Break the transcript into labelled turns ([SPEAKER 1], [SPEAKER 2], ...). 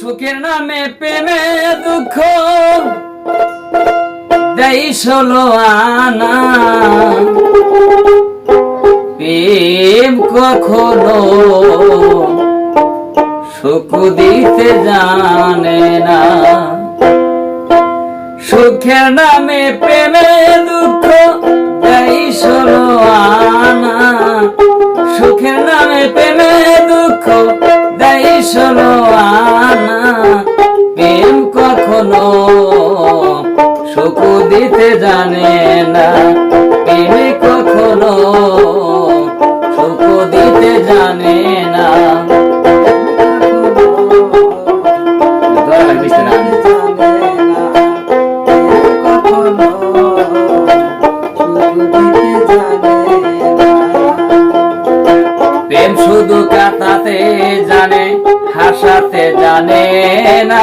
[SPEAKER 1] সুখের নামে প্রেমে দুঃখ দেই ষোলো আনা। প্রেম কখনো সুখ দিতে জানে না। সুখের নামে প্রেমে দুঃখ দেই ষোলো আনা। সুখের নামে প্রেমে দুঃখ দেই ষোলো আনা। সুখ দিতে জানে না। প্রেমে কখনো সুখ দিতে জানে না। প্রেম শুধু কাটাতে জানে হাসাতে জানে না।